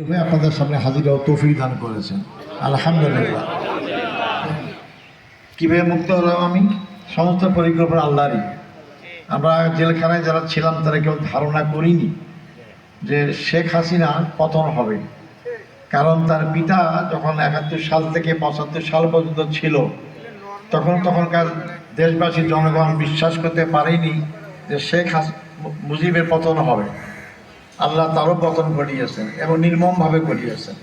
হয়ে আপনাদের সামনে হাজির হওয়ার তৌফিক দান করেছেন। আলহামদুলিল্লাহ। কীভাবে মুক্ত হলাম আমি? সমস্ত পরিকল্পনা আল্লাহরই। আমরা জেলখানায় যারা ছিলাম, তারা কেউ ধারণা করিনি যে শেখ হাসিনা পতন হবে। কারণ তার পিতা যখন একাত্তর সাল থেকে পঁচাত্তর সাল পর্যন্ত ছিল, তখন তখনকার দেশবাসী জনগণ বিশ্বাস করতে পারেনি যে শেখ হাস মুজিবের পতন হবে। আল্লাহ তারও পতন ঘটিয়েছেন এবং নির্মমভাবে ঘটিয়েছেন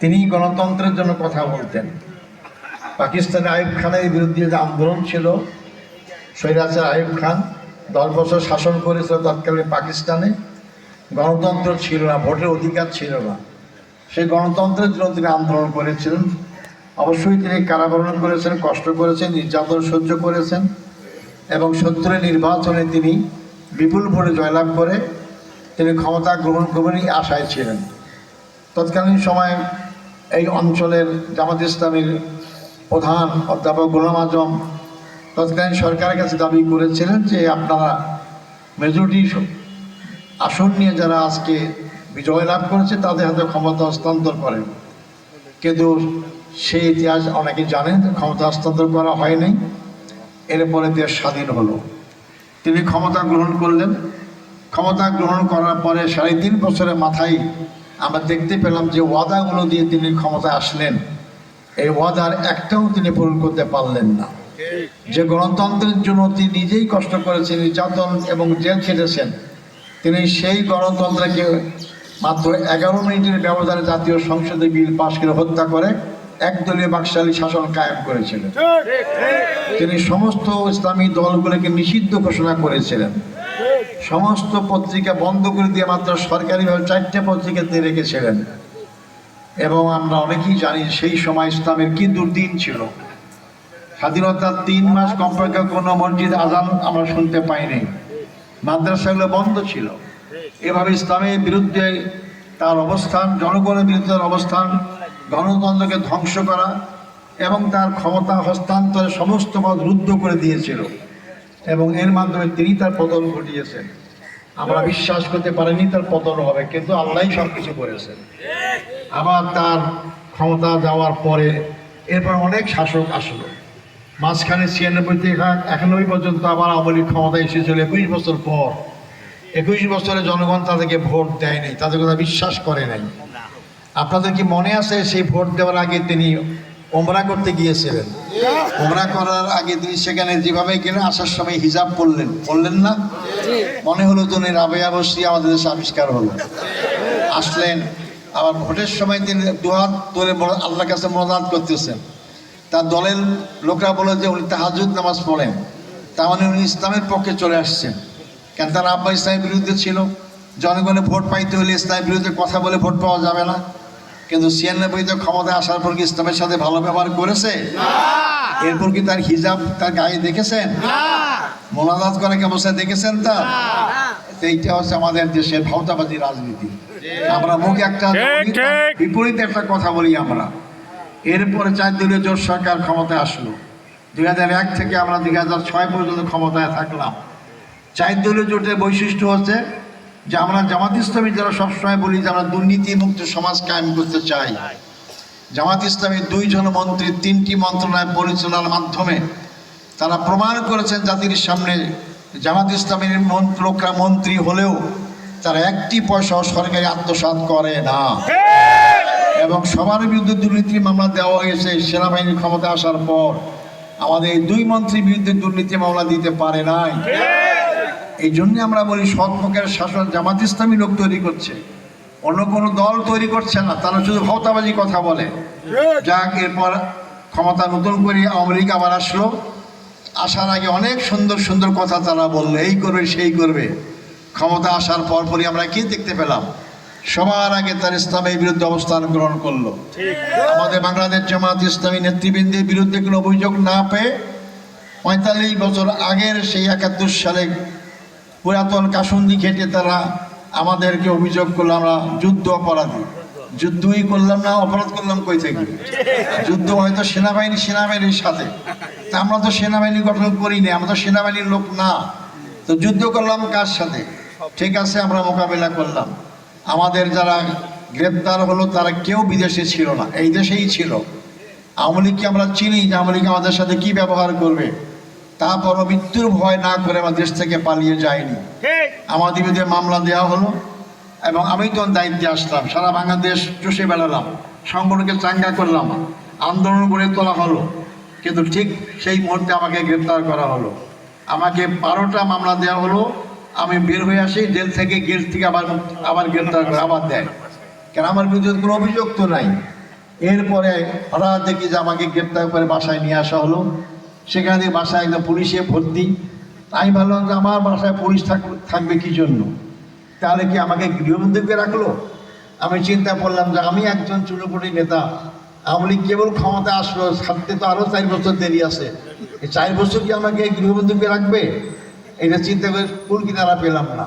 তিনি গণতন্ত্রের জন্য কথা বলতেন। পাকিস্তানে আইব খানের বিরুদ্ধে যে আন্দোলন ছিল সৈরাজের আইব খান দশ বছর শাসন করেছিল তৎকালীন পাকিস্তানে। গণতন্ত্র ছিল না, ভোটের অধিকার ছিল না। সেই গণতন্ত্রের জন্য তিনি আন্দোলন করেছিলেন। অবশ্যই তিনি কারাবরণ করেছেন, কষ্ট করেছেন, নির্যাতন সহ্য করেছেন এবং সত্তরের নির্বাচনে তিনি বিপুল ভোটে জয়লাভ করে তিনি ক্ষমতা গ্রহণ করবেনই আশায় ছিলেন। তৎকালীন সময়ে এই অঞ্চলের জামাত ইসলামীর প্রধান অধ্যাপক গোলাম আজম তৎকালীন সরকারের কাছে দাবি করেছিলেন যে আপনারা মেজরিটি আসন নিয়ে যারা আজকে বিজয় লাভ করেছে, তাদের হাতে ক্ষমতা হস্তান্তর করেন। কিন্তু সেই ইতিহাস অনেকে জানেন, ক্ষমতা হস্তান্তর করা হয়নি। এরপরে দেশ স্বাধীন হলো। তিনি ক্ষমতা গ্রহণ করলেন। ক্ষমতা গ্রহণ করার পরে সাড়ে তিন বছরের মাথায় আমরা দেখতে পেলাম যে ওয়াদাগুলো দিয়ে তিনি ক্ষমতায় আসলেন। এই ওয়াদার একটাও তিনি পূরণ করতে পারলেন না। যে গণতন্ত্রের জন্য তিনি নিজেই কষ্ট করেছেন নির্যাতন এবং জেল খেটেছেন তিনি সেই গণতন্ত্রকে মাত্র এগারো মিনিটের ব্যবধানে জাতীয় সংসদে বিল পাশ করে হত্যা করে একদলীয় বাকশালী শাসন কায়েম করেছিলেন। তিনি সমস্ত ইসলামী দলগুলোকে নিষিদ্ধ ঘোষণা করেছিলেন। সমস্ত পত্রিকা বন্ধ করে দিয়ে মাত্র সরকারিভাবে চারটে পত্রিকা তিনি রেখেছিলেন। এবং আমরা অনেকেই জানি সেই সময় ইসলামের কি দুর্দিন ছিল। স্বাধীনতার তিন মাস কমপক্ষে কোনো মসজিদ আজান আমরা শুনতে পাইনি। মাদ্রাসাগুলো বন্ধ ছিল। এভাবে ইসলামের বিরুদ্ধে তার অবস্থান, জনগণের বিরুদ্ধে অবস্থান, গণতন্ত্রকে ধ্বংস করা এবং তার ক্ষমতা হস্তান্তরে সমস্ত পদ রুদ্ধ করে দিয়েছিল। এবং এর মাধ্যমে তিনি তার পতন ঘটিয়েছেন। আমরা বিশ্বাস করতে পারিনি তার পতন হবে, কিন্তু আল্লাহই সব কিছু করেছেন আবার তার ক্ষমতা যাওয়ার পরে এরপর অনেক শাসক আসলো। মাঝখানে ছিয়ানব্বই থেকে একানব্বই পর্যন্ত আবার আওয়ামী লীগ ক্ষমতায় এসেছিল। একুশ বছর পর, একুশ বছরে জনগণ তাদেরকে ভোট দেয়নি তাদের কথা বিশ্বাস করে নাই। আপনাদের কি মনে আছে সেই ভোট দেওয়ার আগে তিনি ওমরা করতে গিয়েছিলেন? ওমরা করার আগে তিনি সেখানে যেভাবে গেলেন আসার সময় হিজাব পড়লেন পড়লেন না? মনে হলো তিনি রাবেয়া বসি আমাদের দেশে আবিষ্কার হলো। আসলেন আবার ভোটের সময় তিনি দুহাত ধরে আল্লাহর কাছে মনোজাত করতেছেন। তার দলের লোকরা বলে যে উনি তাহাজুদ নামাজ পড়েন। তার মানে উনি ইসলামের পক্ষে চলে আসছেন। কেন তার আব্বা ইসলামের বিরুদ্ধে ছিল? জনগণের ভোট পাইতে হলে ইসলামের বিরুদ্ধে কথা বলে ভোট পাওয়া যাবে না। কিন্তু ছিয়ানব্বইতে ক্ষমতায় আসার পর কি ইসলামের সাথে ভালো ব্যবহার করেছে? এরপর কি তার হিজাব তার গায়ে দেখেছেন? মোনাজাত করা কি অবস্থায় দেখেছেন তা এইটা হচ্ছে আমাদের দেশের ভাওতাবাদী রাজনীতি। আমরা মুখে একটা। বিপরীত একটা কথা বলি আমরা। এরপরে চার দলীয় জোট সরকার ক্ষমতায় আসলো। দুই হাজার এক থেকে আমরা দুই হাজার ছয় পর্যন্ত ক্ষমতায় থাকলাম। চার দলীয় জোটের বৈশিষ্ট্য হচ্ছে যে আমরা জামাত ইসলামী যারা সবসময় বলি যে আমরা দুর্নীতি মুক্ত সমাজ কায়েম করতে চাই। জামাত ইসলামীর দুইজন মন্ত্রী তিনটি মন্ত্রণালয় পরিচালনার মাধ্যমে তারা প্রমাণ করেছেন জাতির সামনে জামাত ইসলামীর মন- লোকরা মন্ত্রী হলেও তারা একটি পয়সাও সরকারি আত্মসাৎ করে না। এবং সবার বিরুদ্ধে দুর্নীতির মামলা দেওয়া হয়েছে সেনাবাহিনীর ক্ষমতা আসার পর। আমাদের এই দুই মন্ত্রীর বিরুদ্ধে দুর্নীতি মামলা দিতে পারে নাই। এই জন্য আমরা বলি সৎমুখের শাসন জামাত ইসলামী লোক তৈরি করছে। অন্য কোনো দল তৈরি করছে না, তারা শুধু ভৌতাবাজি কথা বলে। যাক, এরপর ক্ষমতা নতুন করে আওয়ামী লীগ আবার আসলো। আসার আগে অনেক সুন্দর সুন্দর কথা তারা বলল, এই করবে, সেই করবে। ক্ষমতা আসার পরপরই আমরা কি দেখতে পেলাম? সবার আগে তার ইসলামের বিরুদ্ধে অবস্থান গ্রহণ করল। আমাদের বাংলাদেশ জামাত ইসলামী নেতৃবৃন্দের বিরুদ্ধে কোনো অভিযোগ না পেয়ে পঁয়তাল্লিশ বছর আগের সেই একাত্তর সালে পুরাতন কাসুন্দি খেটে তারা আমাদেরকে অভিযোগ করল, আমরা যুদ্ধ অপরাধী। যুদ্ধই করলাম না অপরাধ করলাম কই থেকে? যুদ্ধ হয়তো সেনাবাহিনী সেনাবাহিনীর সাথে। তা আমরা তো সেনাবাহিনী গঠন করিনি আমরা তো সেনাবাহিনীর লোক না। তো যুদ্ধ করলাম কার সাথে? ঠিক আছে আমরা মোকাবেলা করলাম। আমাদের যারা গ্রেপ্তার হলো তারা কেউ বিদেশে ছিল না এই দেশেই ছিল। আওয়ামী লীগকে আমরা চিনি যে আওয়ামী লীগ আমাদের সাথে কি ব্যবহার করবে? তারপরও মৃত্যুর ভয় না করে আমার দেশ থেকে পালিয়ে যায়নি আমাদের বিরুদ্ধে মামলা দেওয়া হলো। এবং আমি তখন দায়িত্বে আসলাম, সারা বাংলাদেশ চষে বেড়ালাম, সংগঠনকে চাঙ্গা করলাম, আন্দোলন গড়ে তোলা হলো। কিন্তু ঠিক সেই মুহূর্তে আমাকে গ্রেপ্তার করা হলো। আমাকে বারোটা মামলা দেওয়া হলো। আমি বের হয়ে আসি, জেল থেকে গেট থেকে আবার আবার গ্রেপ্তার করে আবার দেয়। কেন? আমার বিরুদ্ধে কোনো অভিযোগ তো নাই। এরপরে হঠাৎ দেখি যে আমাকে গ্রেপ্তার করে বাসায় নিয়ে আসা হলো। সেখানে বাসায় একদম পুলিশে ভর্তি। আমি ভাবলাম যে আমার বাসায় পুলিশ থাক- থাকবে কি জন্য? তাহলে কি আমাকে গৃহবন্দীকে রাখল? আমি চিন্তা করলাম যে আমি একজন চুনোপুটি নেতা, আওয়ামী কেবল ক্ষমতা আসলো, ছাড়তে তো আরও চার বছর দেরি আছে। এই চার বছর কি আমাকে গৃহবন্দীকে রাখবে? এটা চিন্তা করে কুল কিনারা পেলাম না।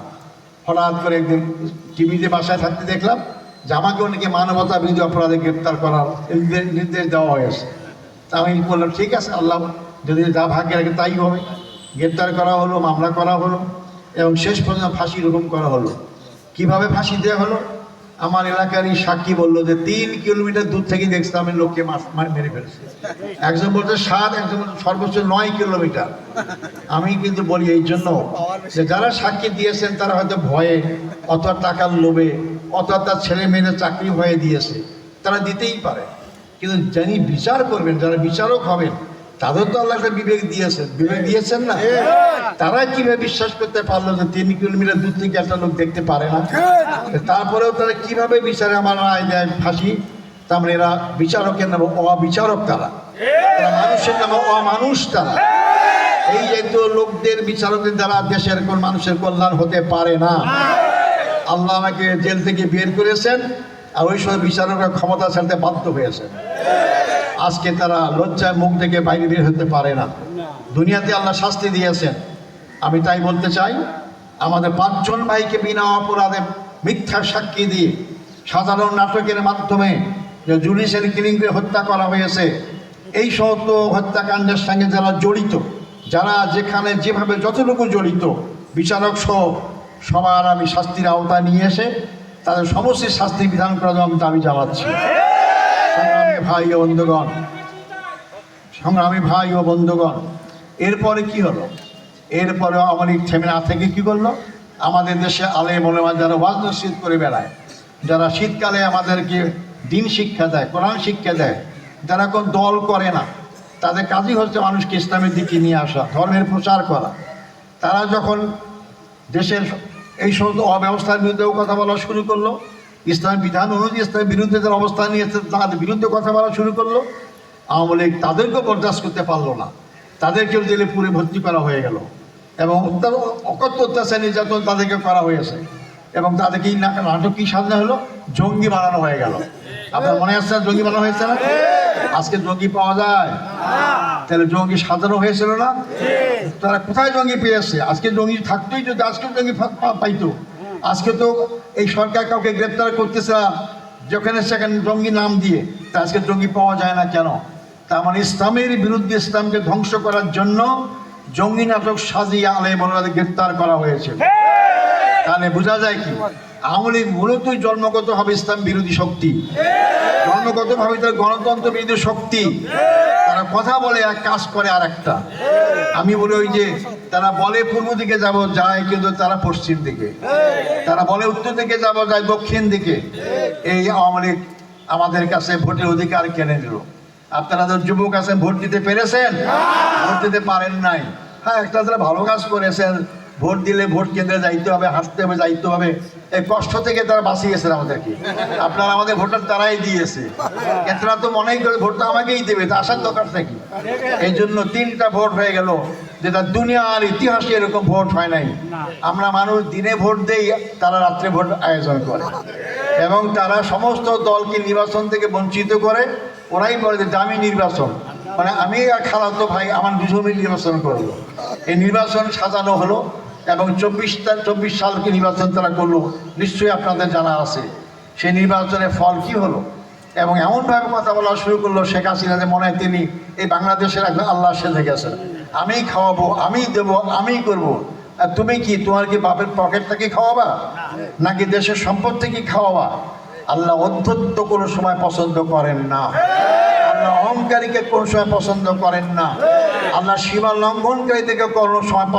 হঠাৎ করে একদিন টিভিতে বাসায় থাকতে দেখলাম যে আমাকে অনেকে মানবতা বিরোধী অপরাধে গ্রেপ্তার করার নির্দেশ দেওয়া হয়েছে। তা আমি বললাম, ঠিক আছে, আল্লাহ যদি যা ভাগ্যে রাখে তাই হবে। গ্রেপ্তার করা হলো, মামলা করা হলো। এবং শেষ পর্যন্ত ফাঁসি রকম করা হলো। কীভাবে ফাঁসি দেওয়া হলো? আমার এলাকারই সাক্ষী বলল যে, তিন কিলোমিটার দূর থেকে দেখছে আমি লোককে মার- ফেলছে। একজন বলছে সাত, একজন বলছে সর্বোচ্চ নয় কিলোমিটার। আমি কিন্তু বলি, এই জন্য যে যারা সাক্ষী দিয়েছেন, তারা হয়তো ভয়ে অথবা টাকার লোভে অথবা তার ছেলে মেয়েদের চাকরি ভয়ে দিয়েছে। তারা দিতেই পারে। কিন্তু যিনি বিচার করবেন, যারা বিচারক হবেন তাদের তো আল্লাহ একটা বিবেক দিয়েছেন। বিবেক দিয়েছেন না? তারা কীভাবে বিশ্বাস করতে পারল যে তিন কিলোমিটার দূর থেকে একটা লোক দেখতে পারে না? তারপরেও তারা কীভাবে বিচারে আমার রায় দেয় ফাঁসি? তার মানে এরা বিচারকের নামে অবিচারক তারা। তারা মানুষের নামে অমানুষ তারা। এই জাতীয় লোকদের বিচারকের দ্বারা দেশের কোন মানুষের কল্যাণ হতে পারে না। আল্লাহ আমাকে জেল থেকে বের করেছেন আর ওই সময় বিচারকরা ক্ষমতা ছাড়তে বাধ্য হয়েছেন। আজকে তারা লজ্জায় মুখ থেকে বাইরে বের হতে পারে না। দুনিয়াতে আল্লাহ শাস্তি দিয়েছেন। আমি তাই বলতে চাই আমাদের পাঁচজন ভাইকে বিনা অপরাধে মিথ্যা সাক্ষী দিয়ে সাধারণ নাটকের মাধ্যমে যে জুডিশিয়ারি কিলিং করে হত্যা করা হয়েছে এই সমস্ত হত্যাকাণ্ডের সঙ্গে যারা জড়িত যারা যেখানে যেভাবে যতটুকু জড়িত বিচারক সহ সবার আমি শাস্তির আওতায় নিয়ে এসে তাদের সমস্ত শাস্তি বিধান করার জন্য আমি দাবি জানাচ্ছি। ভাই ও বন্ধুগণ, সংগ্রামী ভাই ও বন্ধুগণ, এরপরে কি হলো? এরপরে আমার থেমে না থেকে কি করল? আমাদের দেশে আলে মনে মলেমা যারা ওয়াজ নসিদ করে বেড়ায়, যারা শীতকালে আমাদেরকে দিন শিক্ষা দেয়, কোরআন শিক্ষা দেয়, যারা কোন দল করে না, তাদের কাজই হচ্ছে মানুষকে ইসলামের দিকে নিয়ে আসা, ধর্মের প্রচার করা। তারা যখন দেশের এই সমস্ত অব্যবস্থার বিরুদ্ধেও কথা বলা শুরু করল ইসলামের বিধান অনুযায়ী ইসলামের বিরুদ্ধে যারা অবস্থান নিয়েছে তাদের বিরুদ্ধে কথা বলা শুরু করল। আওয়ামী লীগ তাদেরকেও বরদাস্ত করতে পারল না। তাদেরকেও জেলে পুরে ভর্তি করা হয়ে গেল। এবং অকথ্য অত্যাচার নির্যাতন তাদেরকে করা হয়েছে। এবং তাদেরকে এই না- নাটক কি সাজানো হলো? জঙ্গি বানানো হয়ে গেল। আপনার মনে আছে না জঙ্গি বানানো হয়েছে না? আজকে জঙ্গি পাওয়া যায়। তাহলে জঙ্গি সাজানো হয়েছিল না? তারা কোথায় জঙ্গি পেয়েছে? আজকে জঙ্গি থাকতোই যদি আজকে জঙ্গি পাইতো। আজকে তো এই সরকার কাউকে গ্রেপ্তার করতেছে না যেখানে সেখানে জঙ্গি নাম দিয়ে, তা আজকে জঙ্গি পাওয়া যায় না কেন? তার মানে ইসলামের বিরুদ্ধে ইসলামকে ধ্বংস করার জন্য জঙ্গি নাটক সাজিয়ে আলে মোলাদের গ্রেপ্তার করা হয়েছে। তাহলে বোঝা যায় কি? আওয়ামী লীগ মূলতই জন্মগতভাবে ইসলাম বিরোধী শক্তি। জন্মগতভাবে তার গণতন্ত্র বিরোধী শক্তি। তারা কথা বলে এক কাজ করে আর একটা আমি বলি ওই যে তারা বলে পূর্ব দিকে যাব, যায় কিন্তু তারা পশ্চিম দিকে। তারা বলে উত্তর দিকে যাব, যায় দক্ষিণ দিকে। এই আওয়ামী লীগ আমাদের কাছে ভোটের অধিকার কেনে নিল। আপনারা তো যুবক আছেন, ভোট দিতে পেরেছেন? ভোট দিতে পারেন নাই। হ্যাঁ একটা তারা ভালো কাজ করেছেন ভোট দিলে ভোট কেন্দ্রে যাইতে হবে হাসতে হবে যাইতে হবে। এই কষ্ট থেকে তারা বাঁচিয়ে বাঁচিয়েছেন আমাদেরকে। আপনারা আমাদের ভোটার তারাই দিয়েছে। এতরা তো মনেই করে ভোটটা আমাকেই দেবে তা আসার দরকার থাকি এই জন্য তিনটা ভোট হয়ে গেল যেটা দুনিয়ার ইতিহাসে এরকম ভোট হয় নাই। আমরা মানুষ দিনে ভোট দেই তারা রাত্রে ভোট আয়োজন করে। এবং তারা সমস্ত দলকে নির্বাচন থেকে বঞ্চিত করে ওরাই বলে যে দামি নির্বাচন। মানে আমি আর খালাতো ভাই আমার দুজন নির্বাচন করব। এই নির্বাচন সাজানো হলো এবং চব্বিশ চব্বিশ সালকে নির্বাচন তারা করল, নিশ্চয়ই আপনাদের জানা আছে। সেই নির্বাচনের ফল কি হলো? এবং এমনভাবে কথা বলা শুরু করল শেখ হাসিনা যে মনে হয় তিনি এই বাংলাদেশের একজন আল্লাহ সেজে গেছেন। আমি খাওয়াবো, আমি দেবো, আমি করব। আর তুমি কি, তোমার কি বাপের পকেট থেকে খাওয়াবা? নাকি দেশের সম্পদ থেকে খাওয়াবা? আল্লাহ অধ্যত্ত কোনো সময় পছন্দ করেন না। আল্লাহ অহংকারীকে কোনো সময় পছন্দ করেন না। আল্লাহ সীমা লঙ্ঘনকারীদেরকে কোনো সময়